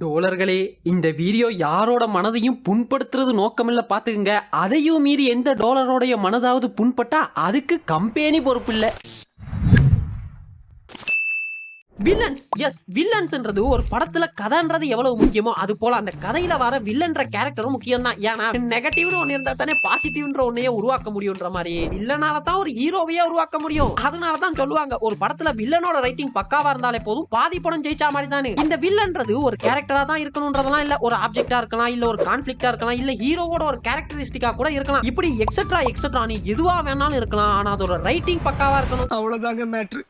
டோலர்களே இந்த வீடியோ யாரோட மனதையும் புண்படுத்துறது நோக்கமில்ல பார்த்துக்குங்க. அதையும் மீறி எந்த டோலரோடைய மனதாவது புண்பட்டா அதுக்கு கம்பெனி பொறுப்பு இல்லை வில்லன்ஸ் எஸ் வில்லன்ஸ்ன்றது ஒரு படத்துல கதைன்றது எவ்வளவு முக்கியமோ அது போல அந்த கதையில வர வில்லன்ற கேரக்டரும் முக்கியம் தான் ஏன்னா நெகட்டிவ்னு ஒண்ணு இருந்தா தானே பாசிட்டிவ்ன்ற ஒன்னையே உருவாக்க முடியும்ன்ற மாதிரி. வில்லனால தான் ஒரு ஹீரோவையே உருவாக்க முடியும். அதனால தான் சொல்லுவாங்க ஒரு படத்துல வில்லனோட ரைட்டிங் பக்காவா இருந்தாலே போதும் பாதி படம் ஜெயிச்சா மாதிரி தானே. இந்த வில்லன்றது ஒரு கேரக்டரா தான் இருக்கணும்ன்றதெல்லாம் இல்ல ஒரு ஆப்ஜெக்டா இருக்கலாம் இல்ல ஒரு கான்ஃபிளிக்டா இருக்கலாம் இல்ல ஹீரோவோட ஒரு கேரக்டரிஸ்டிக்கா கூட இருக்கலாம். இப்படி எக்ஸெட்ரா எக்ஸெட்ரா நீ எதுவா வேணாலும் இருக்கலாம் ஆனா அதோட ரைட்டிங் பக்காவா இருக்கணும். அவ்வளவுதாங்க மேட்ரு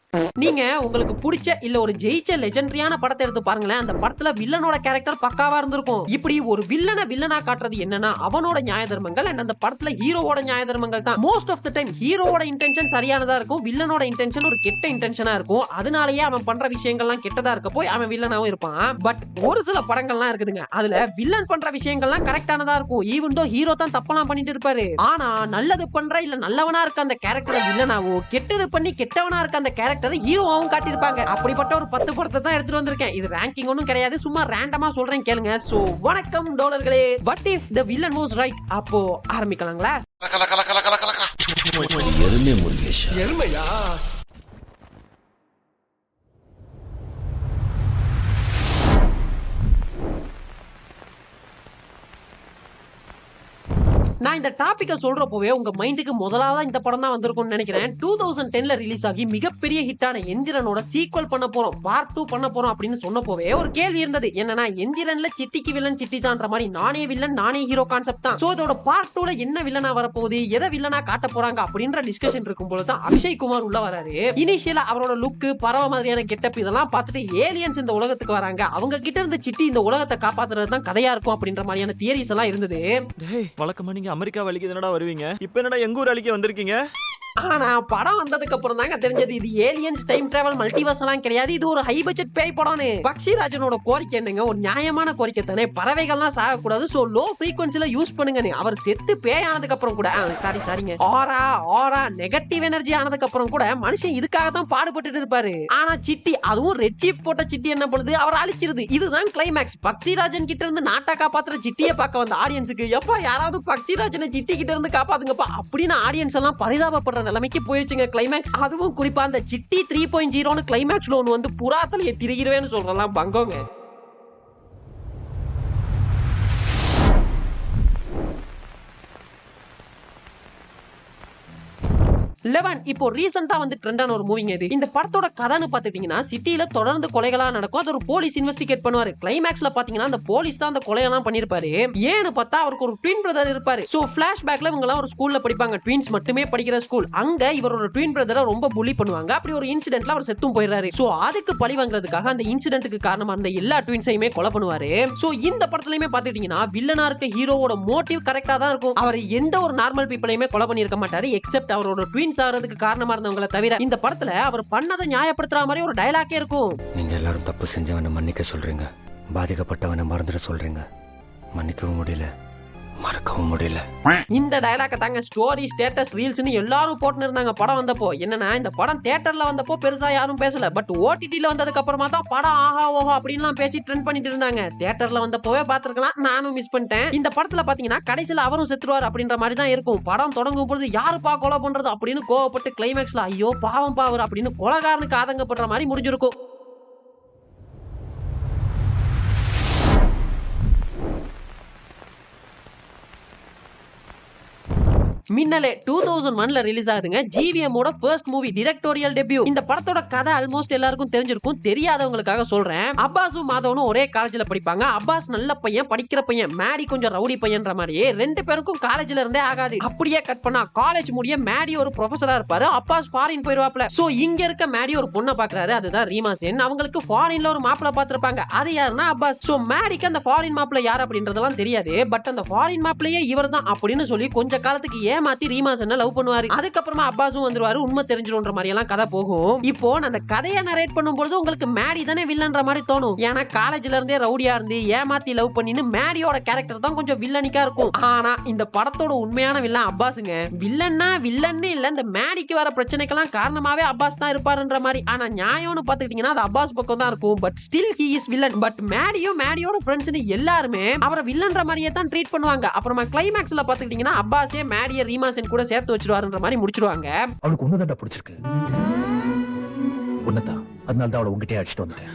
நீங்க உங்களுக்கு பிடிச்ச இல்ல ஒரு ஜெயிச்ச லெஜெண்டரியான படத்தை எடுத்து பாருங்களேன். அந்த படத்துல வில்லனோட கேரக்டர் பக்காவா இருந்திருக்கும். இப்படி ஒரு வில்லனை வில்லனா காட்டுறது என்னன்னா அவனோட நியாய தர்மங்கள் அண்ட் அந்த படத்துல ஹீரோவோட நியாய தர்மங்கள் தான். மோஸ்ட் ஆஃப் த டைம் ஹீரோவோட இன்டென்ஷன் சரியானதா இருக்கும் வில்லனோட இன்டென்ஷன் ஒரு கெட்ட இன்டென்ஷனா இருக்கும். அதனாலயே அவன் பண்ற விஷயங்கள்லாம் கெட்டதா இருக்க போய் அவன் வில்லனாவும் இருப்பான். பட் ஒரு சில படங்கள்லாம் இருக்குதுங்க. அதுல வில்லன் பண்ற விஷயங்கள்லாம் கரெக்டானதா இருக்கும். ஈவன் தோ ஹீரோ தான் தப்பெல்லாம் பண்ணிட்டு இருப்பாரு. ஆனா நல்லது பண்ற இல்ல நல்லவனா இருக்க அந்த கேரக்டர் வில்லனாவோ கெட்டது பண்ணி கெட்டவனா இருக்க அந்த கேரக்டர் ஹீரோவாவும் காட்டியிருப்பாங்க. அப்படிப்பட்ட ஒரு பத்து படத்தை தான் எடுத்துட்டு வந்திருக்கேன். இது ரேங்கிங் ஒன்றும் கிடையாது. சும்மா ரேண்டமா சொல்றேன் கேளுங்க. சோ வணக்கம் டோலர்களே. But if the villain was right அப்போ ஆரம்பிக்கலாங்களா? எருமை முருகேஷா. எருமையா? நான் இந்த டாபிக்கை சொல்றப்போவே உங்க மைண்டுக்கு முதலாவது இந்த படம் தான் வந்திருக்கும்னு நினைக்கிறேன். டூ தௌசண்ட் டென்ல ரிலீஸ் ஆகி மிகப்பெரிய ஹிட்டான எந்திரனோட சீக்வல் பண்ண போறோம். பார்ட் டூ பண்ண போறோம் அப்படின்னு சொன்னப்போவே ஒரு கேள்வி இருந்தது. என்னன்னா எந்திரன்ல சிட்டிக்கு வில்லன் சிட்டி தான்ற மாதிரி நானே வில்லன் நானே ஹீரோ கான்செப்ட் தான். சோ இதோட பார்ட் டூல என்ன வில்லனா வரப்போகுது எதை வில்லனா காட்ட போறாங்க அப்படின்ற டிஸ்கஷன் இருக்கும்போது தான் அக்ஷய் குமார் உள்ள வராரு. இனிஷியலா அவரோட லுக்கு பறவை மாதிரியான கெட்டப் இதெல்லாம் பார்த்துட்டு ஏலியன்ஸ் இந்த உலகத்துக்கு வராங்க. அவங்க கிட்ட இருந்து சிட்டி இந்த உலகத்தை காப்பாத்துறது தான் கதையா இருக்கும் அப்படின்ற மாதிரியான தியரிஸ் எல்லாம் இருந்தது. வழக்கமா நீங்க அமெரிக்கா வழிக்கு என்னடா வருவீங்க? இப்போ என்னடா எங்க ஊர் அலிக்கு வந்திருக்கீங்க? ஆனா படம் வந்ததுக்கு அப்புறம் தாங்க தெரிஞ்சது இது ஏலியன்ஸ் டைம் டிராவல் மல்டிவர்ஸ் எல்லாம் கிடையாது. இது ஒரு ஹை பட்ஜெட் பேய் படம்னு. பக்ஷிராஜனோட கோரிக்கை என்னங்க? ஒரு நியாயமான கோரிக்கை தானே. பறவைகள்லாம் சாகக்கூடாது. சோ லோ ஃப்ரீக்வன்சில யூஸ் பண்ணுங்கன்னு. அவர் செத்து பேய் ஆனதுக்கு அப்புறம் கூட சாரி சாரிங்க ஆரா ஆரா நெகட்டிவ் எனர்ஜி ஆனதுக்கு அப்புறம் கூட மனுஷன் இதுக்காக தான் பாடுபட்டுட்டு இருப்பாரு. ஆனா சிட்டி அதுவும் ரெட் சீப் போட்ட சிட்டி என்ன பண்ணுது? அவர் அழிச்சிருது. இதுதான் கிளைமேக்ஸ் பக்ஷிராஜன் கிட்ட இருந்து நாட்டா காப்பாத்துற சிட்டியை பார்க்க வந்த ஆடியன்ஸுக்கு எப்போ யாராவது பக்ஷிராஜனை சிட்டி கிட்ட இருந்து காப்பாத்துங்கப்பா அப்படின்னு ஆடியன்ஸ் எல்லாம் பரிதாபப்படுற நிலைமைக்கு போயிடுச்சுங்க கிளைமேக்ஸ் அதுவும் குறிப்பா அந்த சிட்டி த்ரீ பாயிண்ட் ஜீரோன்னு கிளைமேக்ஸ் லோன் வந்து புறாத்தலையை திரிகிறவேன்னு சொல்றலாம் பங்கோங்க. லெவன். இப்போ ரீசெண்டா வந்து ட்ரெண்டான ஒரு மூவிங்க இது இந்த படத்தோட கதைன்னு பாத்துட்டீங்கன்னா சிட்டில தொடர்ந்து கொலைகளா நடக்கும். அது ஒரு போலீஸ் இன்வெஸ்டிகேட் பண்ணுவாரு. கிளைமேக்ஸ்ல பாத்தீங்கன்னா அந்த போலீஸ் தான் அந்த கொலையெல்லாம் பண்ணிருப்பாரு ஏன்னு பார்த்தா அவருக்கு ஒரு ட்வின் பிரதர் இருப்பாரு. சோ பிளாஷ்பேக்ல இவங்க எல்லாம் ஒரு ஸ்கூல்ல படிப்பாங்க. ட்வின்ஸ் மட்டுமே படிக்கிற ஸ்கூல் அங்க இவரோட ட்வின் பிரதரை ரொம்ப புலி பண்ணுவாங்க. அப்படி ஒரு இன்சிடென்ட்ல அவர் செத்தும் போயிடுறாரு. சோ அதுக்கு பழி வாங்குறதுக்காக அந்த இன்சிடென்ட்டுக்கு காரணமா இருந்த எல்லா ட்வின்ஸையுமே கொலை பண்ணுவாரு. சோ இந்த படத்துலயுமே பாத்துட்டீங்கன்னா வில்லனா இருக்க ஹீரோவோட மோட்டிவ் கரெக்டா தான் இருக்கும். அவர் எந்த ஒரு நார்மல் பீப்பிளையுமே கொலை பண்ணிருக்க மாட்டாரு எக்ஸெப்ட் அவரோட ட்வின்ஸ் ஆகிறதுக்கு காரணமா இருந்தவங்களை தவிர இந்த படத்துல அவர் பண்ணதை நியாயப்படுத்துற மாதிரி ஒரு டைலாக்கே இருக்கும். நீங்க எல்லாரும் தப்பு செஞ்சவனை மன்னிக்க சொல்றீங்க. பாதிக்கப்பட்டவனை மறந்துட சொல்றீங்க. மன்னிக்கவும் முடியல. மறக்கவும் முடியல. இந்த டயலாக தாங்க ஸ்டோரி ஸ்டேட்டஸ் ரீல்ஸ்னு எல்லாரும் போட்டுன்னு இருந்தாங்க. படம் வந்தப்போ. என்னன்னா இந்த படம் தேட்டர்ல வந்தப்போ பெருசா யாரும் பேசல. பட் ஓடிடில வந்ததுக்கு அப்புறமா தான் படம் ஆஹா ஓஹோ அப்படின்லாம் பேசி ட்ரெண்ட் பண்ணிட்டு இருந்தாங்க. தியேட்டர்ல வந்தப்போவே பாத்துருக்கலாம் நானும் மிஸ் பண்ணிட்டேன். இந்த படத்துல பாத்தீங்கன்னா கடைசியில அவரும் செத்துருவார் அப்படின்ற மாதிரி தான் இருக்கும். படம் தொடங்கும் பொழுது யாருப்பா கொலை பண்றது அப்படின்னு கோவப்பட்டு கிளைமேக்ஸ்ல ஐயோ பாவம் பாவர் அப்படின்னு கொலகாரனுக்கு ஆதங்கப்படுற மாதிரி முடிஞ்சிருக்கும். மின்னலே டூ தௌசண்ட் ஒன்ல ரிலீஸ் ஆகுதுங்க. ஜிவிஎம்மோட ஃபர்ஸ்ட் மூவி டிரெக்டோரியல் டெபியூ இந்த படத்தோட கதை ஆல்மோஸ்ட் எல்லாருக்கும் தெரிஞ்சிருக்கும். தெரியாதவங்களுக்காக சொல்றேன். அப்பாஸும் மாதவனும் ஒரே காலேஜ்ல படிப்பாங்க. அப்பாஸ் நல்ல பையன் படிக்கிற பையன். மேடி கொஞ்சம் ரவுடி பையன்ற மாதிரியே ரெண்டு பேருக்கும் காலேஜ்ல இருந்தே ஆகாது. அப்படியே கட் பண்ணா காலேஜ் முடிய மேடி ஒரு ப்ரொஃபஸரா இருப்பாரு. அப்பாஸ் ஃபாரின் போயிருவாப்ல சோ இங்க இருக்க மேடி ஒரு பொண்ணை பாக்குறாரு. அதுதான் ரீமா சென். அவங்களுக்கு ஃபாரின்ல ஒரு மாப்பிள பாத்திருப்பாங்க அது யாருன்னா அப்பாஸ். சோ மேடிக்கு அந்த ஃபாரின் மாப்பிள யார் அப்படின்றதெல்லாம் தெரியாது. பட் அந்த ஃபாரின் மாப்பிளையே இவர் தான் அப்படின்னு சொல்லி கொஞ்ச காலத்துக்கு ஏமாத்தி ரீமாசன் லவ் பண்ணுவாரு? அதுக்கப்புறமா அப்பாஸும் வந்துருவாரு உண்மை தெரிஞ்சிடும்ன்ற மாதிரி எல்லாம் கதை போகும். இப்போ அந்த கதையை நரேட் பண்ணும்போது உங்களுக்கு மேடி தானே வில்லன்ற மாதிரி தோணும். ஏன்னா காலேஜ்ல இருந்தே ரவுடியா இருந்து ஏமாத்தி லவ் பண்ணின்னு மேடியோட கேரக்டர் தான் கொஞ்சம் வில்லனிக்கா இருக்கும். ஆனா இந்த படத்தோட உண்மையான வில்லன் அப்பாஸுங்க. வில்லன்னா வில்லன்னு இல்ல இந்த மேடிக்கு வர பிரச்சனைக்கெல்லாம் காரணமாவே அப்பாஸ் தான் இருப்பாருன்ற மாதிரி. ஆனா நியாயம்னு பாத்துக்கிட்டீங்கன்னா அது அப்பாஸ் பக்கம் தான் இருக்கும். But still he is villain but மேடியும் மேடியோட ஃப்ரெண்ட்ஸ் எல்லாருமே அவரை வில்லன்ற மாதிரியே தான் ட்ரீட் பண்ணுவாங்க. அப்புறமா கிளைமேக்ஸ்ல பாத்துக்கிட்டீங்கன்னா அப்பாஸே மேடிய ரீமாசன் கூட சேர்த்து வச்சிருவாருன்ற மாதிரி முடிச்சிருவாங்க. அவளுக்கு ஒண்ணுதான்டா பிடிச்சிருக்கு. உன்னதான் அதனால தான் அவளை உங்ககிட்டயே அடிச்சுட்டு வந்துட்டேன்.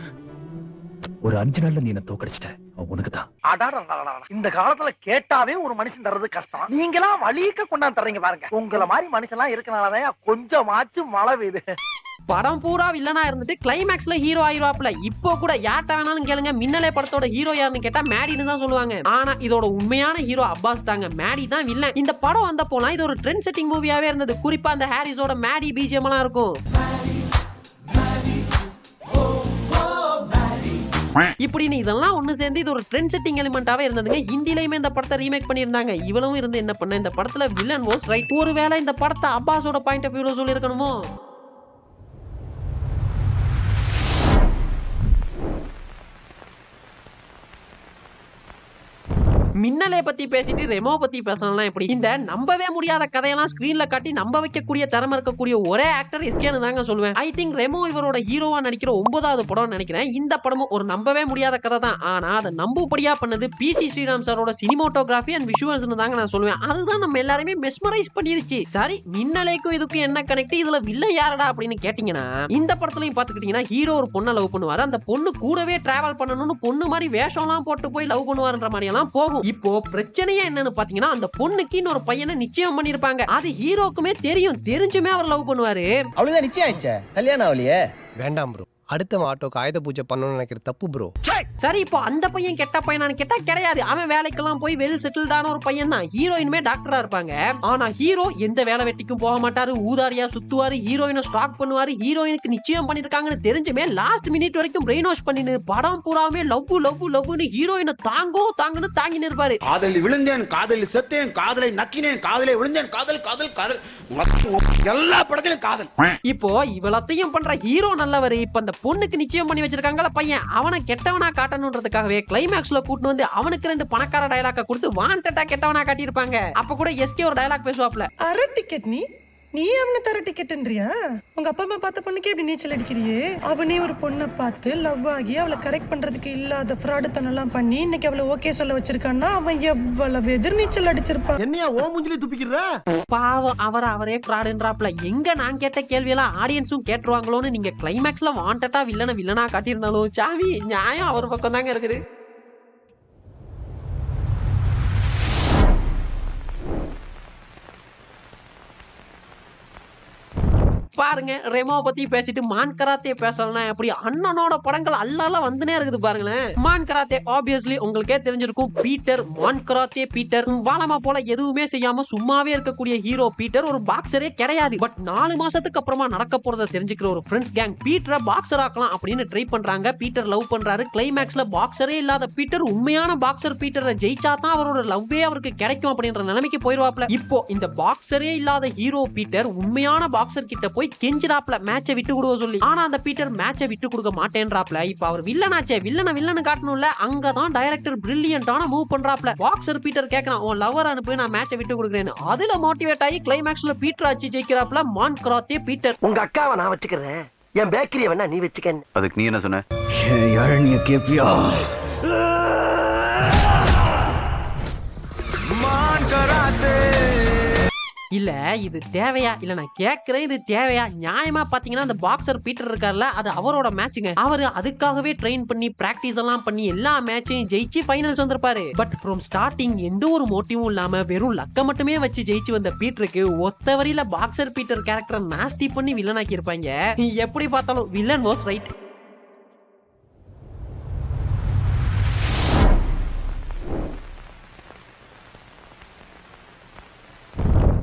ஒரு அஞ்சு நாள்ல நீ என்ன தோக்கடிச்சிட்ட. அவன் உனக்கு தான். அடாடா இந்த காலத்துல கேட்டாவே ஒரு மனுஷன் தர்றது கஷ்டம். நீங்களாம் வழிக்க கொண்டாந்து தர்றீங்க பாருங்க. உங்கள மாதிரி மனுஷன் எல்லாம் இருக்கனாலதான் கொஞ்சமாச்சும் மழை பெய்யுது. படம் பூரா வில்லனா இருந்துட்டு கிளைமேக்ஸ்ல ஹீரோ ஆயிருவாப்ல இப்போ கூட யார்ட்ட வேணாலும் கேளுங்க. மின்னலே படத்தோட ஹீரோ யாருன்னு கேட்டா மேடின்னு தான் சொல்லுவாங்க. ஆனா இதோட உண்மையான ஹீரோ அப்பாஸ் தாங்க. மேடி தான் வில்லன் இந்த படம் வந்த இது ஒரு ட்ரெண்ட் செட்டிங் மூவியாவே இருந்தது. குறிப்பா அந்த ஹாரிஸோட மேடி பிஜிஎம் எல்லாம் இருக்கும். இப்படின்னு இதெல்லாம் ஒண்ணு சேர்ந்து இது ஒரு ட்ரெண்ட் செட்டிங் எலிமெண்டாவே இருந்ததுங்க. ஹிந்திலயுமே இந்த படத்தை ரீமேக் பண்ணியிருந்தாங்க. இவளும் இருந்து என்ன பண்ண இந்த படத்துல வில்லன் வாஸ் ரைட் ஒருவேளை இந்த படத்தை அப்பாஸோட பாயிண்ட் ஆஃப் வியூல சொல்லியிருக்கணுமோ? மின்னலை பத்தி பேசிட்டு ரெமோ பத்தி பேசலாம் எப்படி? இந்த நம்பவே முடியாத கதையெல்லாம் ஸ்கிரீன்ல காட்டி நம்ப வைக்கக்கூடிய திறமை இருக்கக்கூடிய ஒரே ஆக்டர் எஸ்கேன்னு தாங்க சொல்லுவேன். ஐ திங்க் ரெமோ இவரோட ஹீரோவா நடிக்கிற ஒன்பதாவது படம் நினைக்கிறேன். இந்த படமும் ஒரு நம்பவே முடியாத கதை தான். ஆனா அதை நம்பும்படியா பண்ணது பி சி ஸ்ரீராம் சாரோட சினிமோட்டோகிராஃபி அண்ட் விஷுவல்ஸ் தாங்க நான் சொல்லுவேன். அதுதான் நம்ம எல்லாருமே மெஸ்மரைஸ் பண்ணிருச்சு. சரி மின்னலைக்கும் இதுக்கும் என்ன கனெக்ட் இதுல வில்ல யாரடா அப்படின்னு கேட்டீங்கன்னா இந்த படத்துலயும் பாத்துக்கிட்டீங்கன்னா ஹீரோ ஒரு பொண்ணை லவ் பண்ணுவாரு. அந்த பொண்ணு கூடவே டிராவல் பண்ணணும்னு பொண்ணு மாதிரி வேஷம்லாம் போட்டு போய் லவ் பண்ணுவாருன்ற மாதிரி எல்லாம் போகும். இப்போ பிரச்சனையே என்னன்னு பாத்தீங்கன்னா அந்த பொண்ணுக்கு இன்னொரு பையனை நிச்சயம் பண்ணிருப்பாங்க. அது ஹீரோக்குமே தெரியும் தெரிஞ்சுமே அவர் லவ் பண்ணுவாரு. அவளுதான் நிச்சயம் ஆயிடுச்சே? கல்யாணம் ஆகலையே? வேண்டாம் ப்ரோ அடுத்த ஆட்டோக்கு ஆயுத பூஜை பண்ணணும்னு நினைக்கிற தப்பு ப்ரோ சரி இப்போ அந்த பையன் கெட்ட பையனான்னு கேட்டா கிடையாது. அவன் வேலைக்கெல்லாம் போய் வெல் செட்டில்டான ஒரு பையன் தான் ஹீரோயினுமே டாக்டரா இருப்பாங்க. ஆனா ஹீரோ எந்த வேலை வெட்டிக்கும் போக மாட்டாரு. ஊதாரியா சுத்துவாரு. ஹீரோயினை ஸ்டாக் பண்ணுவாரு. ஹீரோயினுக்கு நிச்சயம் பண்ணிருக்காங்கன்னு தெரிஞ்சுமே லாஸ்ட் மினிட் வரைக்கும் பிரெயின் வாஷ் பண்ணி படம் பூராமே லவ் லவ் லவ்னு ஹீரோயினை தாங்கோ தாங்கன்னு தாங்கி நிற்பாரு காதலில் விழுந்தேன் காதலில் செத்தேன் காதலை நக்கினேன் காதலை விழுந்தேன் காதல் காதல் காதல். எல்லா படத்திலும் காதல். இப்போ இவ்வளத்தையும் பண்ற ஹீரோ நல்லவர் இப்ப அந்த பொண்ணுக்கு நிச்சயம் பண்ணி வச்சிருக்காங்கல்ல பையன். அவனை கெட்டவனா காட்டணுன்றதுக்காகவே கிளைமேக்ஸ்ல கூட்டு வந்து அவனுக்கு ரெண்டு பணக்கார டயலாக்க கொடுத்து வாண்டட்டா கெட்டவனா காட்டியிருப்பாங்க. அப்ப கூட எஸ்கே ஒரு டயலாக் பேசுவாப்ல. அரை டிக்கெட் நீ? நீ அவனை தர டிக்கெட்ன்றியா உங்க அப்பா அம்மா பார்த்த பொண்ணுக்கு எப்படி நீச்சல் அடிக்கிறியே? அவனே ஒரு பொண்ணை பார்த்து லவ் ஆகி அவளை கரெக்ட் பண்றதுக்கு இல்லாத ஃப்ராடுத்தனெல்லாம் பண்ணி இன்னைக்கு அவளை ஓகே சொல்ல வச்சிருக்கான்னா அவன் எவ்வளவு எதிர் நீச்சல் அடிச்சிருப்பான் என்னையா ஓ மூஞ்சிலி துப்பிக்கிற? பாவம் அவர் அவரே ஃப்ராடுன்றாப்ல எங்க நான் கேட்ட கேள்வியெல்லாம் ஆடியன்ஸும் கேட்டுருவாங்களோன்னு நீங்க கிளைமேக்ஸ்ல வாண்டட்டா வில்லனை வில்லனா காட்டியிருந்தாலும் சாமி நியாயம் அவர் பக்கம் தாங்க இருக்குது. பாருங்க ரெமோ பத்தி பேசிட்டு மான் கராத்தே பேசலாம் எப்படி அண்ணனோட படங்கள் அல்லால வந்துனே இருக்குது பாருங்களேன். மான் கராத்தே ஆப்வியஸ்லி உங்களுக்கே தெரிஞ்சிருக்கும் பீட்டர் மான் கராத்தே பீட்டர். வாழமா போல எதுவுமே செய்யாம சும்மாவே இருக்கக்கூடிய ஹீரோ பீட்டர் ஒரு பாக்ஸரே கிடையாது. பட் நாலு மாசத்துக்கு அப்புறமா நடக்க போறத தெரிஞ்சுக்கிற ஒரு ஃப்ரெண்ட்ஸ் கேங் பீட்டரை பாக்ஸர் ஆக்கலாம் அப்படின்னு ட்ரை பண்றாங்க. பீட்டர் லவ் பண்றாரு. கிளைமேக்ஸ்ல பாக்ஸரே இல்லாத பீட்டர் உண்மையான பாக்ஸர் பீட்டரை ஜெயிச்சா தான் அவரோட லவ்வே அவருக்கு கிடைக்கும் அப்படின்ற நிலைமைக்கு போயிருவாப்ல. இப்போ இந்த பாக்ஸரே இல்லாத ஹீரோ பீட்டர் உண்மையான பாக்ஸர் கிட்ட போய் கெஞ்சிராப்ல மேட்சை விட்டு கொடுக்க சொல்லி. ஆனா அந்த பீட்டர் மேட்சை விட்டு கொடுக்க மாட்டேன்றாப்ல இப்ப அவர் வில்லனாச்சே வில்லனை வில்லனு காட்டணும்ல. அங்கதான் டைரக்டர் பிரில்லியன்டான மூவ் பண்றாப்ல பாக்ஸர் பீட்டர் கேக்குறான் உன் லவர் அனுப்பி நான் மேட்சை விட்டு கொடுக்குறேன்னு. அதுல மோட்டிவேட் ஆகி கிளைமேக்ஸ்ல பீட்டர் ஆச்சு ஜெயிக்கிறாப்ல மான் கிராத்தே பீட்டர். உங்க அக்காவை நான் வச்சுக்கிறேன். என் பேக்கரிய வேணா நீ வச்சுக்க அதுக்கு நீ என்ன சொன்ன? யாழனிய கேப்பியா? இல்ல இது தேவையா? இல்ல நான் கேக்குறேன் இது தேவையா? நியாயமா பாத்தீங்கன்னா அந்த பாக்ஸர் பீட்டர் இருக்கார்ல அது அவரோட மேட்சுங்க அவரு அதுக்காகவே ட்ரெயின் பண்ணி பிராக்டிஸ் எல்லாம் பண்ணி எல்லா மேட்சையும் ஜெயிச்சு ஃபைனல்ஸ் வந்திருப்பாரு. பட் ஃப்ரம் ஸ்டார்டிங் எந்த ஒரு மோட்டிவும் இல்லாம வெறும் லக்க மட்டுமே வச்சு ஜெயிச்சு வந்த பீட்டருக்கு ஒத்த வரியில பாக்ஸர் பீட்டர் கேரக்டரை நாஸ்தி பண்ணி வில்லனாக்கி இருப்பாங்க எப்படி பார்த்தாலும் villain was right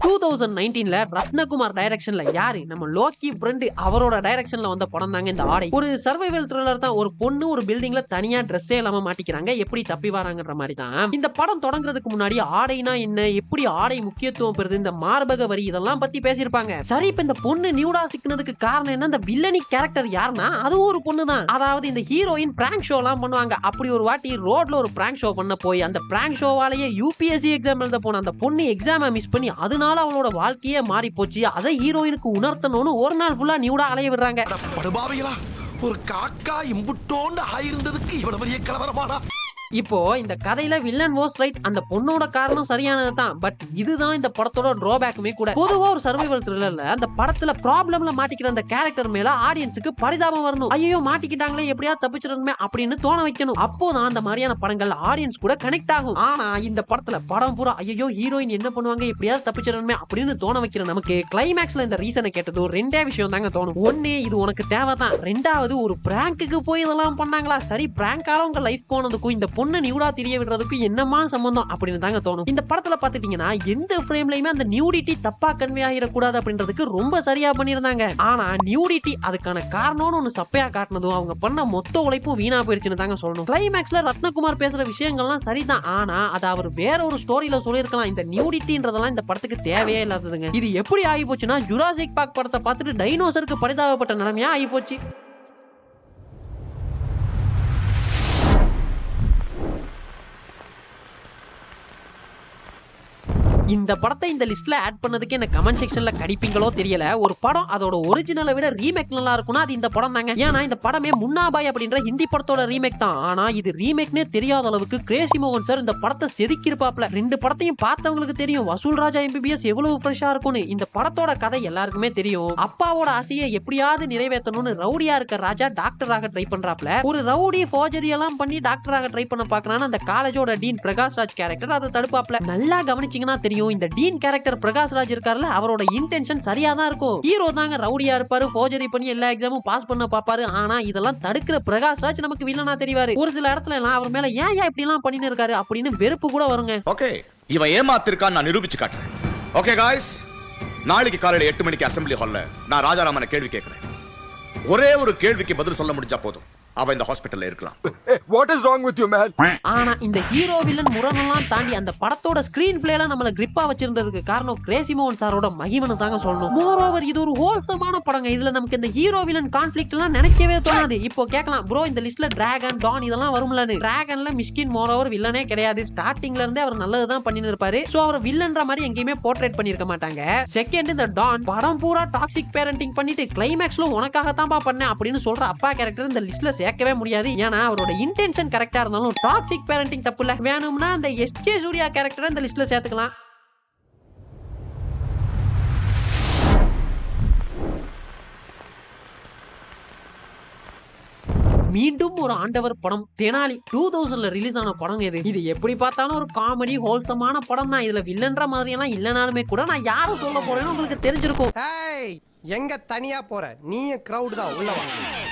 two thousand நைன்டீன்ல Rathnakumar டைரக்ஷன்ல யாரு? நம்ம லோக்கி ஃப்ரெண்டு அவரோட டைரக்ஷன்ல வந்த படம் தாங்க இந்த ஆடை. ஒரு சர்வைவல் த்ரில்லர் தான். ஒரு பொண்ணு ஒரு பில்டிங்ல தனியா ட்ரெஸ்ஸே இல்லாம மாட்டிக்கிறாங்க. எப்படி தப்பி வராங்கன்ற மாதிரி தான். இந்த படம் தொடங்குறதுக்கு முன்னாடி ஆடைனா என்ன? எப்படி ஆடை முக்கியத்துவம் பெறுது? இந்த மார்பக வரி இதெல்லாம் பத்தி பேசியிருப்பாங்க. சரி இப்ப இந்த பொண்ணு நியூடா சிக்கினதுக்கு காரணம் என்ன? இந்த வில்லனி கேரக்டர் யாருன்னா அதுவும் ஒரு பொண்ணு தான் அதாவது இந்த ஹீரோயின் பிராங்க் ஷோ எல்லாம் பண்ணுவாங்க. அப்படி ஒரு வாட்டி ரோட்ல ஒரு பிராங்க் ஷோ பண்ண போய் அந்த பிராங்க் ஷோவாலேயே யூபிஎஸ்சி எக்ஸாம் எழுத போன அந்த பொண்ணு எக்ஸாமை மிஸ் பண்ணி அதனால அவளோட வாழ்க்கையே மாறி போச்சு. அதை ஹீரோயினுக்கு உணர்த்தணும்னு ஒரு நாள் ஃபுல்லா நியூடா அலைய விடுறாங்க. ஒரு காக்கா இம்புட்டோண்டு ஆயிருந்ததுக்கு இவ்வளவு பெரிய கலவரமானா இப்போ இந்த கதையில வில்லன் வாஸ் ரைட் அந்த பொண்ணோட காரணம் சரியானது தான் பட் இதுதான் இந்த படத்தோட டிராபேக்குமே கூட. பொதுவா ஒரு சர்வைவல் த்ரில்லர்ல அந்த படத்துல ப்ராப்ளம்ல மாட்டிக்கிற அந்த கேரக்டர் மேல ஆடியன்ஸுக்கு பரிதாபம் வரணும். ஐயோ மாட்டிக்கிட்டாங்களே எப்படியாவது தப்பிச்சிடணுமே அப்படின்னு தோண வைக்கணும். அப்போதான் அந்த மாதிரியான படங்கள் ஆடியன்ஸ் கூட கனெக்ட் ஆகும். ஆனா இந்த படத்துல படம் பூரா ஐயோ ஹீரோயின் என்ன பண்ணுவாங்க எப்படியாவது தப்பிச்சிடணுமே அப்படின்னு தோண வைக்கிற நமக்கு கிளைமேக்ஸ்ல இந்த ரீசனை கேட்டதும் ரெண்டே விஷயம் தாங்க தோணும். ஒன்னு இது உனக்கு தேவைதான். ரெண்டாவது ஒரு பிராங்குக்கு போய் இதெல்லாம் பண்ணாங்களா? சரி பிராங்கால உங்க லைஃப் போனதுக்கும் இந்த பொண்ணை நியூடா தெரிய விடுறதுக்கும் என்னமா சம்பந்தம் அப்படின்னு தாங்க தோணும். இந்த படத்துல பாத்துட்டீங்கன்னா எந்த ஃப்ரேம்லயுமே அந்த நியூடிட்டி தப்பா கன்வே ஆகிடக்கூடாது அப்படின்றதுக்கு ரொம்ப சரியா பண்ணியிருந்தாங்க. ஆனா நியூடிட்டி அதுக்கான காரணம்னு ஒண்ணு சப்பையா காட்டினதும் அவங்க பண்ண மொத்த உழைப்பும் வீணா போயிருச்சுன்னு தாங்க சொல்லணும். கிளைமேக்ஸ்ல ரத்னகுமார் பேசுற விஷயங்கள்லாம் சரிதான். ஆனா அது அவர் வேற ஒரு ஸ்டோரியில சொல்லியிருக்கலாம். இந்த நியூடிட்டின்றதெல்லாம் இந்த படத்துக்கு தேவையே இல்லாததுங்க. இது எப்படி ஆகி போச்சுன்னா ஜுராசிக் பார்க் படத்தை பார்த்துட்டு டைனோசருக்கு பரிதாபப்பட்ட நிலைமையா ஆகி போச்சு இந்த படத்தை இந்த லிஸ்ட்ல ஆட் பண்ணதுக்கு என்ன கமெண்ட் செக்ஷன்ல கடிப்பீங்களோ தெரியல. ஒரு படம் அதோட ஒரிஜினலை விட ரீமேக் நல்லா இருக்கும்னா அது இந்த படம் தாங்க. ஏன்னா இந்த படமே முன்னாபாய் அப்படின்ற ஹிந்தி படத்தோட ரீமேக் தான். ஆனா இது ரீமேக்னே தெரியாத அளவுக்கு கிரேசி மோகன் சார் இந்த படத்தை செதுக்கிருப்பாப்ல ரெண்டு படத்தையும் பார்த்தவங்களுக்கு தெரியும். வசூல் ராஜா எம்பிபிஎஸ் எவ்வளவு ஃப்ரெஷ்ஷா இருக்கும்னு. இந்த படத்தோட கதை எல்லாருக்குமே தெரியும். அப்பாவோட ஆசையை எப்படியாவது நிறைவேற்றணும்னு ரவுடியா இருக்க ராஜா டாக்டராக ட்ரை பண்றாப்ல. ஒரு ரவுடி ஃபோர்ஜரி எல்லாம் பண்ணி டாக்டராக ட்ரை பண்ண பாக்குறான்னு அந்த காலேஜோட டீன் பிரகாஷ் ராஜ் கேரக்டர் அதை தடுப்பாப்ல. நல்லா கவனிச்சிங்கன்னா தெரியும். இந்த டீன் கேரக்டர் பிரகாஷ் ராஜ் இருக்காருல அவரோட இன்டென்ஷன் சரியா தான் இருக்கும். ஹீரோ தாங்க ரவுடியா இருப்பாரு போஜரி பண்ணி எல்லா எக்ஸாமும் பாஸ் பண்ண பாப்பாரு ஆனா இதெல்லாம் தடுக்கிற பிரகாஷ் ராஜ் நமக்கு வில்லனா தெரிவாரு. ஒரு சில இடத்துல எல்லாம் அவர் மேல ஏன் ஏன் இப்படி எல்லாம் பண்ணின்னு இருக்காரு அப்படின்னு வெறுப்பு கூட வருங்க. ஓகே இவன் ஏமாத்திருக்கான்னு நான் நிரூபிச்சு காட்டுறேன். ஓகே காய்ஸ் நாளைக்கு காலையில எட்டு மணிக்கு அசம்பிளி ஹால்ல நான் ராஜாராமனை கேள்வி கேட்கிறேன். ஒரே ஒரு கேள்விக்கு பதில் சொல்ல முடிஞ்சா போதும். அவன் இந்த ஹாஸ்பிட்டல்ல இருக்கலாம். ஆனா இந்த ஹீரோ வில்லன் முரணெல்லாம் தாண்டி அந்த படத்தோட ஸ்கிரீன் பிளேல நம்மள கிரிப்பா வச்சிருந்ததுக்கு காரணம் கிரேசி மோகன் சாரோட மகிமனு தாங்க சொல்லணும். மோர் ஓவர் இது ஒரு ஹோல்சமான படங்க. இதுல நமக்கு இந்த ஹீரோ வில்லன் கான்ஃபிளிக்ட் எல்லாம் நினைக்கவே தோணாது. இப்போ கேட்கலாம் ப்ரோ இந்த லிஸ்ட்ல டிராகன் டான் இதெல்லாம் வரும்லன்னு. டிராகன்ல மிஸ்கின் மோர் ஓவர் வில்லனே கிடையாது. ஸ்டார்டிங்ல இருந்தே அவர் நல்லதுதான் பண்ணிட்டு இருப்பாரு சோ அவர் வில்லன்ற மாதிரி எங்கேயுமே போர்ட்ரேட் பண்ணிருக்க மாட்டாங்க. செகண்ட் இந்த டான் படம் பூரா டாக்ஸிக் பேரண்டிங் பண்ணிட்டு கிளைமேக்ஸ்ல உனக்காகத்தான்பா பண்ணேன் அப்படின்னு சொல்ற அப்பா கேரக்டர் இந்த லிஸ்ட்ல கேட்கவே முடியாது. ஏன்னா அவரோட இன்டென்ஷன் கரெக்டா இருந்தாலும் டாக்ஸிக் பேரண்டிங் தப்பு இல்ல வேணும்னா அந்த எஸ்ஜே சூர்யா கேரக்டரை இந்த லிஸ்ட்ல சேர்த்துக்கலாம். மீண்டும் ஒரு ஆண்டவர் படம். தெனாலி டூ தௌசண்ட்ல ரிலீஸ் ஆன படம் இது இது எப்படி பார்த்தாலும் ஒரு காமெடி ஹோல்சமான படம் தான். இதுல வில்லன்ற மாதிரி எல்லாம் இல்லனாலுமே கூட நான் யாரும் சொல்ல போறேன்னு உங்களுக்கு தெரிஞ்சிருக்கும். எங்க தனியா போற? நீ கிரௌட் தான். உள்ள வா.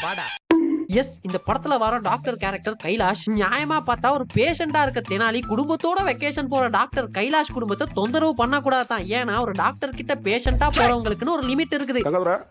வாடா. எஸ் இந்த படத்துல வர டாக்டர் கேரக்டர் கைலாஷ் நியாயமா பார்த்தா ஒரு பேஷண்டா இருக்க தெனாலி குடும்பத்தோட வெக்கேஷன் போற டாக்டர் கைலாஷ் குடும்பத்தை தொந்தரவு பண்ண கூடாது தான் ஏன்னா ஒரு டாக்டர் கிட்ட பேஷண்டா போறவங்களுக்குன்னு ஒரு லிமிட் இருக்குது.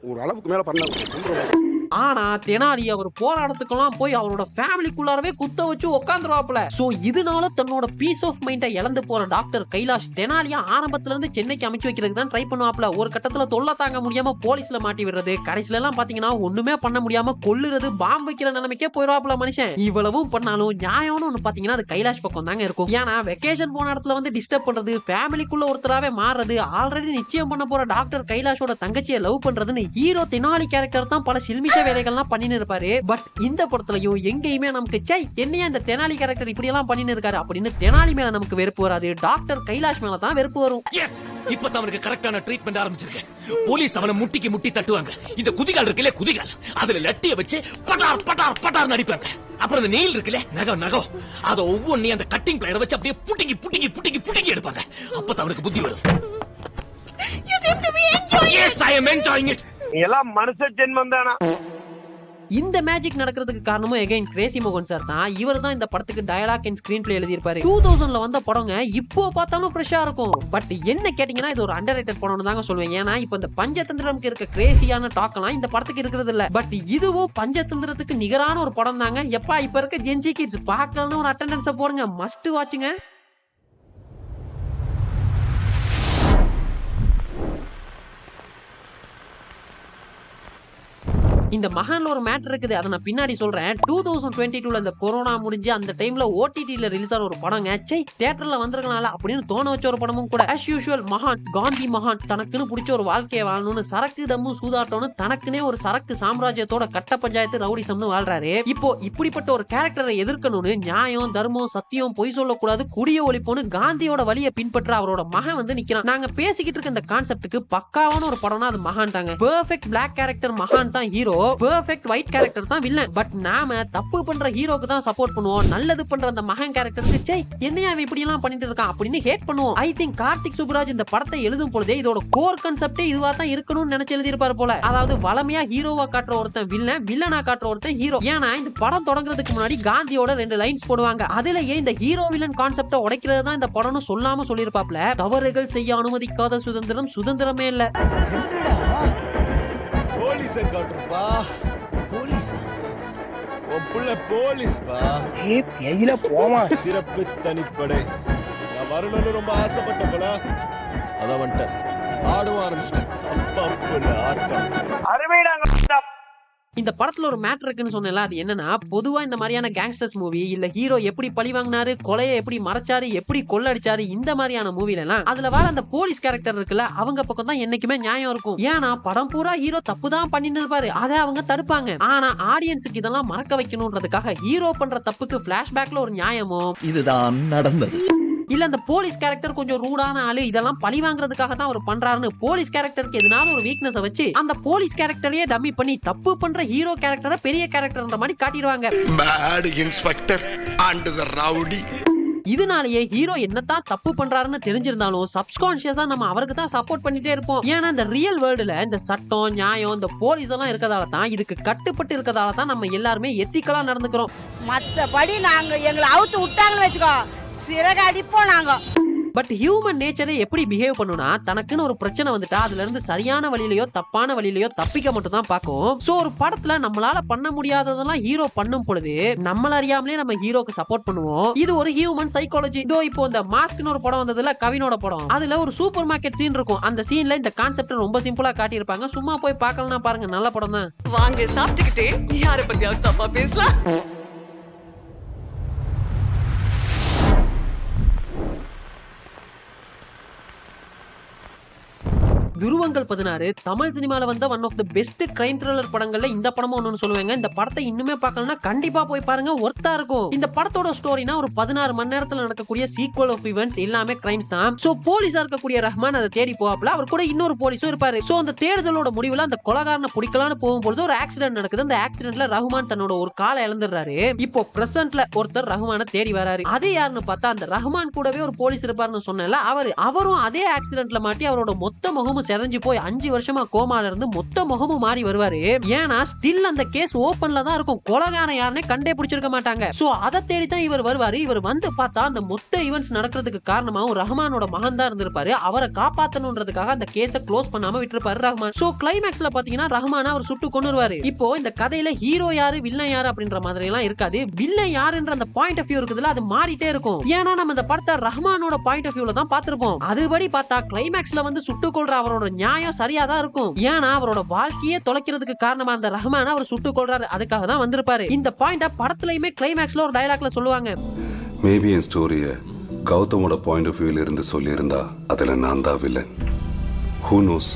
ஒரு அளவுக்கு மேல பண்ண ஆனா தெனாலி அவர் போராட்டத்துக்கெல்லாம் போய் அவரோட ஃபேமிலிக்குள்ளாரவே குத்த வச்சு உட்காந்துருவாப்ல சோ இதனால தன்னோட பீஸ் ஆஃப் மைண்டை இழந்து போற டாக்டர் கைலாஷ் தெனாலியா ஆரம்பத்துல இருந்து சென்னைக்கு அமைச்சு வைக்கிறதுக்கு தான் ட்ரை பண்ணுவாப்ல ஒரு கட்டத்துல தொல்லை தாங்க முடியாம போலீஸ்ல மாட்டி விடுறது. கடைசில எல்லாம் பாத்தீங்கன்னா ஒண்ணுமே பண்ண முடியாம கொல்லுறது பாம்பு வைக்கிற நிலைமைக்கே போயிடுவாப்ல மனுஷன். இவ்வளவும் பண்ணாலும் நியாயம்னு ஒண்ணு பாத்தீங்கன்னா அது கைலாஷ் பக்கம் தாங்க இருக்கும். ஏன்னா வெக்கேஷன் போன இடத்துல வந்து டிஸ்டர்ப் பண்றது ஃபேமிலிக்குள்ள ஒருத்தராவே மாறுறது ஆல்ரெடி நிச்சயம் பண்ண போற டாக்டர் கைலாஷோட தங்கச்சியை லவ் பண்றதுன்னு ஹீரோ தெனாலி கேரக்டர் தான் பல சில்மிஷ வேலைகள்லாம் பண்ணின்னு இருப்பாரு. பட் இந்த படத்துலயும் எங்கேயுமே நமக்கு சை என்னையா இந்த தெனாலி கேரக்டர் இப்படி எல்லாம் பண்ணின்னு இருக்காரு? அப்படின்னு தெனாலி மேல நமக்கு வெறுப்பு வராது. டாக்டர் கைலாஷ் மேல தான் வெறுப்பு வரும். எஸ் இப்பதான் அவனுக்கு கரெக்டான ட்ரீட்மெண்ட் ஆரம்பிச்சிருக்கேன் போலீஸ் அவனை முட்டிக்கு முட்டி தட்டுவாங்க. இந்த குதிகால் இருக்குல்ல குதிகால். அதுல லட்டிய வச்சு பட்டார் பட்டார் பட்டார் நடிப்பாங்க அப்புறம் இந்த நெயில் இருக்குல்ல நகம் நகம் அத ஒவ்வொன்னையும் அந்த கட்டிங் பிளேயரை வச்சு அப்படியே புட்டிங்கி புட்டிங்கி புட்டிங்கி புட்டிங்கி எடுப்பாங்க. அப்பதான் அவனுக்கு புத்தி வரும். Yes I am enjoying it நீ எல்லாம் மனுஷ ஜென்மம் தானா? இந்த மேஜிக் நடக்கிறதுக்கு காரணமும் எகைன் கிரேசி மோகன் சார் தான். இவர் தான் இந்த படத்துக்கு டயலாக் அண்ட் ஸ்கிரீன் பிளே எழுதியிருப்பாரு டூ தௌசண்ட்ல வந்த படங்க இப்போ பார்த்தாலும் ஃப்ரெஷ்ஷா இருக்கும். பட் என்ன கேட்டீங்கன்னா இது ஒரு அண்டர் ரேட்டட் படம்னு தாங்க சொல்லுவேன் ஏன்னா இப்போ இந்த பஞ்சதந்திரம்க்கு இருக்க கிரேசியான டாக்கெல்லாம் இந்த படத்துக்கு இருக்கிறது இல்ல. பட் இதுவும் பஞ்சதந்திரத்துக்கு நிகரான ஒரு படம் தாங்க எப்பா இப்ப இருக்க ஜென்சி கிட்ஸ் பார்க்கலன்னு ஒரு அட்டண்டன்ஸை போடுங்க. மஸ்ட் வாட்சுங்க இந்த மகான்ல ஒரு மேட்டர் இருக்குது. அதை நான் பின்னாடி சொல்றேன். டூ தௌசண்ட் டுவெண்ட்டி டூல இந்த கொரோனா முடிஞ்சு அந்த டைம்ல ஓடிடியில ரிலீஸ் ஆன ஒரு படங்க. சை தேட்டர்ல வந்திருக்கனால அப்படின்னு தோண வச்ச ஒரு படமும் கூட. ஆஸ் யூஷுவல் மகான் காந்தி மகான் தனக்குன்னு பிடிச்ச ஒரு வாழ்க்கையை வாழணும்னு சரக்கு தம்மு சூதாட்டம்னு தனக்குனே ஒரு சரக்கு சாம்ராஜ்யத்தோட கட்ட பஞ்சாயத்து ரவுடிசம்னு வாழ்றாரு. இப்போ இப்படிப்பட்ட ஒரு கேரக்டரை எதிர்க்கணும்னு நியாயம் தர்மம் சத்தியம் பொய் சொல்லக்கூடாது குடிய ஒழிப்போன்னு காந்தியோட வழியை பின்பற்ற அவரோட மகன் வந்து நிக்கிறான். நாங்க பேசிக்கிட்டு இருக்க இந்த கான்செப்டுக்கு பக்காவான ஒரு படம்னா அது மகான் தாங்க பெர்ஃபெக்ட் பிளாக் கேரக்டர் மகான் தான் ஹீரோ பெர்ஃபெக்ட் ஒயிட் கேரக்டர் தான் வில்லன் பட் நாம தப்பு பண்ற ஹீரோக்கு தான் சப்போர்ட் பண்ணுவோம். நல்லது பண்ற அந்த மகன் கேரக்டருக்கு சே என்னையா அவன் இப்படி எல்லாம் பண்ணிட்டு இருக்கான்? அப்படின்னு ஹேட் பண்ணுவோம். ஐ திங்க் கார்த்திக் சுப்ராஜ் இந்த படத்தை எழுதும் பொழுதே இதோட கோர் கான்செப்டே இதுவா தான் இருக்கணும்னு நினைச்சு எழுதியிருப்பாரு போல. அதாவது வளமையா ஹீரோவா காட்டுற ஒருத்தன் வில்லன் வில்லனா காட்டுற ஒருத்தன் ஹீரோ ஏன்னா இந்த படம் தொடங்குறதுக்கு முன்னாடி காந்தியோட ரெண்டு லைன்ஸ் போடுவாங்க. அதுலயே இந்த ஹீரோ வில்லன் கான்செப்ட உடைக்கிறது தான் இந்த படம்னு சொல்லாம சொல்லியிருப்பாப்ல தவறுகள் செய்ய அனுமதிக்காத சுதந்திரம் சுதந்திரமே இல்லை. போலீஸை காட்டுப்பா போலீஸ்? உன் புள்ள போலீஸ்பா. ஏ பேயில போமா. சிறப்பு தனிப்படை. நான் வரணும்னு ரொம்ப ஆசைப்பட்ட போல. அதான் வந்துட்டேன் ஆடவும் ஆரம்பிச்சிட்டேன். அப்பா புள்ள ஆட்டம். இந்த படத்துல ஒரு மேட்ரு இருக்குன்னு சொன்னேன்ல அது என்னன்னா பொதுவா இந்த மாதிரியான கேங்ஸ்டர்ஸ் மூவி இல்ல ஹீரோ எப்படி பழி வாங்கினாரு கொலையை எப்படி மறைச்சாரு எப்படி கொள்ளடிச்சாரு இந்த மாதிரியான மூவில எல்லாம் அதுல வர அந்த போலீஸ் கேரக்டர் இருக்குல்ல அவங்க பக்கம் தான் என்னைக்குமே நியாயம் இருக்கும். ஏன்னா படம் பூரா ஹீரோ தப்பு தான் பண்ணிட்டு இருப்பாரு. அதை அவங்க தடுப்பாங்க. ஆனா ஆடியன்ஸுக்கு இதெல்லாம் மறக்க வைக்கணும்ன்றதுக்காக ஹீரோ பண்ற தப்புக்கு பிளாஷ்பேக்ல ஒரு நியாயமோ? இதுதான் நடந்தது. இல்ல அந்த போலீஸ் கேரக்டர் கொஞ்சம் ரூடான ஆளு இதெல்லாம் பழி வாங்குறதுக்காக தான் அவர் பண்றாருன்னு போலீஸ் கேரக்டருக்கு எதனால ஒரு வீக்னஸ் வச்சு அந்த போலீஸ் கேரக்டரையே டம்மி பண்ணி தப்பு பண்ற ஹீரோ கேரக்டரை பெரிய கேரக்டர்ன்ற மாதிரி காட்டிடுவாங்க. பேட் இதனாலேயே ஹீரோ என்னத்தான் தப்பு பண்றாருன்னு தெரிஞ்சிருந்தாலும் சப்கான்சியஸா நம்ம அவருக்கு தான் சப்போர்ட் பண்ணிட்டே இருப்போம். ஏன்னா இந்த ரியல் வேர்ல்டுல இந்த சட்டம் நியாயம் இந்த போலீஸ் எல்லாம் இருக்கதால தான் இதுக்கு கட்டுப்பட்டு இருக்கிறதால தான் நம்ம எல்லாருமே எத்திக்கலா நடந்துக்கிறோம். மத்தபடி நாங்க எங்களை அவுத்து விட்டாங்கன்னு வச்சுக்கோ. சிறகு அடிப்போம் நாங்க. பட் ஹியூமன் நேச்சரை எப்படி பிஹேவ் பண்ணுனா தனக்குன்னு ஒரு பிரச்சனை வந்துட்டா அதுல இருந்து சரியான வழியிலயோ தப்பான வழியிலயோ தப்பிக்க மட்டும் தான் பார்க்கும். சோ ஒரு படத்துல நம்மளால பண்ண முடியாததெல்லாம் ஹீரோ பண்ணும் பொழுது நம்மள அறியாமலே நம்ம ஹீரோக்கு சப்போர்ட் பண்ணுவோம். இது ஒரு ஹியூமன் சைக்காலஜி இதோ இப்போ இந்த மாஸ்க்னு ஒரு படம் வந்ததுல கவினோட படம். அதுல ஒரு சூப்பர் மார்க்கெட் சீன் இருக்கும். அந்த சீன்ல இந்த கான்செப்ட் ரொம்ப சிம்பிளா காட்டியிருப்பாங்க. சும்மா போய் பார்க்கலாம் பாருங்க நல்ல படம் தான் வாங்க சாப்பிட்டுக்கிட்டே யார பத்தியாவது தப்பா பேசலாம். துருவங்கள் பதினாறு தமிழ் சினிமாவில் வந்த one of the best crime thriller படங்கள்ல இந்த படமும் ஒன்னு சொல்லுவாங்க. இந்த படத்தை இன்னுமே பார்க்கலன்னா கண்டிப்பா போய் பாருங்க ஒர்த்தா இருக்கும். இந்த படத்தோட ஸ்டோரினா ஒரு பதினாறு மணி நேரத்தில் நடக்கக்கூடிய சீக்வல் ஆஃப் இவெண்ட்ஸ் எல்லாமே கிரைம்ஸ் தான். ஸோ போலீஸா இருக்கக்கூடிய ரஹ்மான் அதை தேடி போவாப்ல அவர் கூட இன்னொரு போலீஸும் இருப்பாரு. ஸோ அந்த தேடுதலோட முடிவில் அந்த கொலகாரனை பிடிக்கலாம்னு போகும்போது ஒரு ஆக்சிடென்ட் நடக்குது. அந்த ஆக்சிடென்ட்ல ரஹ்மான் தன்னோட ஒரு காலை இழந்துடுறாரு. இப்போ பிரசன்ட்ல ஒருத்தர் ரஹ்மானை தேடி வராரு. அது யாருன்னு பார்த்தா அந்த ரஹ்மான் கூடவே ஒரு போலீஸ் இருப்பாருன்னு சொன்னல அவர் அவரும் அதே ஆக்சிடென்ட்ல மாட்டி அவரோட மொத்த முகமும் செதஞ்சு போய் அஞ்சு வருஷமா கோமால இருந்து மொத்த முகமும் மாறி வருவாரு. ஏன்னா ஸ்டில் அந்த கேஸ் ஓபன்ல தான் இருக்கும். கொலகாரன் யாருன்னே கண்டே பிடிச்சிருக்க மாட்டாங்க. சோ அதை தேடி தான் இவர் வருவாரு. இவர் வந்து பார்த்தா அந்த மொத்த ஈவெண்ட்ஸ் நடக்கிறதுக்கு காரணமாவும் ரஹ்மானோட மகன் தான் இருந்திருப்பாரு. அவரை காப்பாத்தணுன்றதுக்காக அந்த கேஸ க்ளோஸ் பண்ணாம விட்டுருப்பாரு ரஹ்மான். சோ கிளைமேக்ஸ்ல பாத்தீங்கன்னா ரஹ்மான் அவர் சுட்டு கொண்டுருவாரு இப்போ இந்த கதையில ஹீரோ யாரு வில்லன் யாரு அப்படின்ற மாதிரி எல்லாம் இருக்காது. வில்லன் யாருன்ற அந்த பாயிண்ட் ஆஃப் வியூ இருக்குதுல அது மாறிட்டே இருக்கும். ஏன்னா நம்ம இந்த படத்தை ரஹ்மானோட பாயிண்ட் ஆஃப் வியூல தான் பாத்திருப்போம் அதுபடி பார்த்தா கிளைமேக்ஸ்ல வந்து சுட்டு கொள்ற அவரோட அவரோட நியாயம் சரியா தான் இருக்கும். ஏன்னா அவரோட வாழ்க்கையே தொலைக்கிறதுக்கு காரணமா இருந்த ரஹ்மான அவர் சுட்டுக் கொள்றாரு அதுக்காக தான் வந்திருப்பாரு. இந்த பாயிண்ட படத்துலயுமே கிளைமேக்ஸ்ல ஒரு டைலாக்ல சொல்லுவாங்க. மேபி என் ஸ்டோரியை கௌதமோட பாயிண்ட் ஆஃப் வியூல இருந்து சொல்லியிருந்தா அதில் நான் தான் வில்லன் ஹூ நோஸ்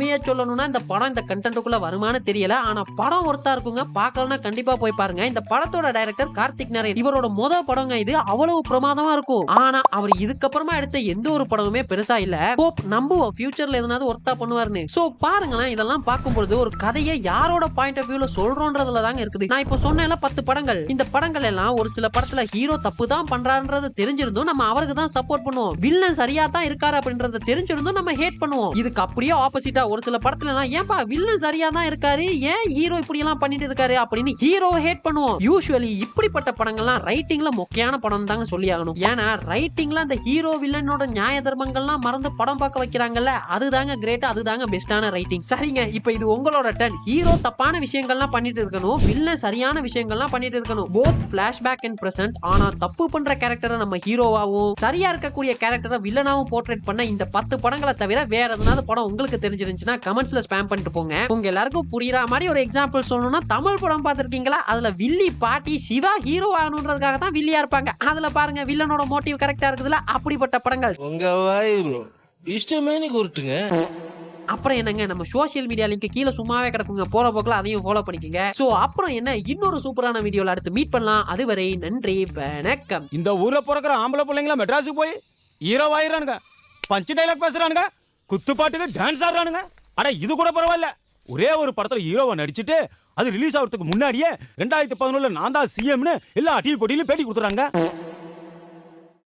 உண்மையா சொல்லணும்னா இந்த படம் இந்த கண்டென்ட்டுக்குள்ள வருமானு தெரியல. ஆனா படம் ஒருத்தா இருக்குங்க. பார்க்கலன்னா கண்டிப்பா போய் பாருங்க. இந்த படத்தோட டைரக்டர் கார்த்திக் நரேன். இவரோட முத படங்க இது. அவ்வளவு பிரமாதமா இருக்கும். ஆனா அவர் இதுக்கப்புறமா எடுத்த எந்த ஒரு படமுமே பெருசா இல்ல. ஹோப் நம்புவோம். ஃபியூச்சர்ல எதனாவது ஒர்த்தா பண்ணுவாருன்னு. சோ பாருங்களேன். இதெல்லாம் பார்க்கும்பொழுது ஒரு கதையை யாரோட பாயிண்ட் ஆஃப் வியூல சொல்றோன்றதுல தாங்க இருக்குது. நான் இப்போ சொன்னேன்ல பத்து படங்கள். இந்த படங்கள் எல்லாம் ஒரு சில படத்துல ஹீரோ தப்பு தான் பண்றான்றது தெரிஞ்சிருந்தும் நம்ம அவருக்கு தான் சப்போர்ட் பண்ணுவோம். வில்லன் சரியா தான் இருக்காரு அப்படின்றத தெரிஞ்சிருந்தும் நம்ம ஹேட் பண்ணுவோம். இதுக்கு அப்படியே ஆப்போசிட்டா ஒரு சில படத்துல ஏன்பா வில்லன் சரியா தான் இருக்காரு? ஏன் ஹீரோ இப்படி எல்லாம் பண்ணிட்டு இருக்காரு? அப்படின்னு ஹீரோ ஹேட் பண்ணுவோம். யூஸ்வலி இப்படிப்பட்ட படங்கள்லாம் ரைட்டிங்ல முக்கியமான படம் தாங்க சொல்லி ஆகணும் ஏன்னா ரைட்டிங்ல அந்த ஹீரோ வில்லனோட நியாய தர்மங்கள்லாம் மறந்து படம் பார்க்க வைக்கிறாங்கல்ல அதுதாங்க கிரேட் அதுதாங்க பெஸ்டான ரைட்டிங் சரிங்க இப்போ இது உங்களோட டர்ன் ஹீரோ தப்பான விஷயங்கள்லாம் பண்ணிட்டு இருக்கணும் வில்லன் சரியான விஷயங்கள்லாம் பண்ணிட்டு இருக்கணும். போத் பிளாஷ்பேக் அண்ட் பிரசன்ட் ஆனா தப்பு பண்ற கேரக்டரை நம்ம ஹீரோவாகவும் சரியா இருக்கக்கூடிய கேரக்டரை வில்லனாவும் போர்ட்ரேட் பண்ண இந்த பத்து படங்களை தவிர வேற எதனாவது படம் உங்களுக்கு தெரிஞ்சிருந்துச்சுன்னா கமெண்ட்ஸ்ல ஸ்பேம் பண்ணிட்டு போங்க. உங்க எல்லாருக்கும் புரியுற மாதிரி ஒரு எக்ஸாம்பிள் சொல்லணும்னா தமிழ் படம் பார்த்திருக்கீங்களா? அதுல வில்லி பாட்டி சிவா ஹீரோ ஆகணுன்றதுக்காக தான் வில்லியா இருப்பாங்க. அதுல பாருங்க வில்லனோட மோட்டிவ் கரெக்டா இருக்குதுல அப்படிப்பட்ட படங்கள். உங்க வாய் ப்ரோ இஷ்டமே நீ உருட்டுங்க அப்புறம் என்னங்க நம்ம சோஷியல் மீடியா லிங்க் கீழே சும்மாவே கிடக்குங்க. போற போக்கில் அதையும் ஃபாலோ பண்ணிக்கங்க. சோ அப்புறம் என்ன? இன்னொரு சூப்பரான வீடியோல அடுத்து மீட் பண்ணலாம். அதுவரை நன்றி வணக்கம். இந்த ஊர்ல பிறக்கிற ஆம்பளை பிள்ளைங்களா மெட்ராஸுக்கு போய் ஹீரோ ஆயிரானுங்க பஞ்சு டைலாக் பேசுறானுங்க. குத்து பாட்டுக்கு டான்ஸ் ஆடுறானுங்க. அட இது கூட பரவாயில்ல. ஒரே ஒரு படத்துல ஹீரோவை நடிச்சுட்டு அது ரிலீஸ் ஆகிறதுக்கு முன்னாடியே ரெண்டாயிரத்தி பதினொன்னுல நான் தான் சிஎம்னு எல்லா டிவி போட்டியிலும் பேட்டி கொடுத்துறாங்க.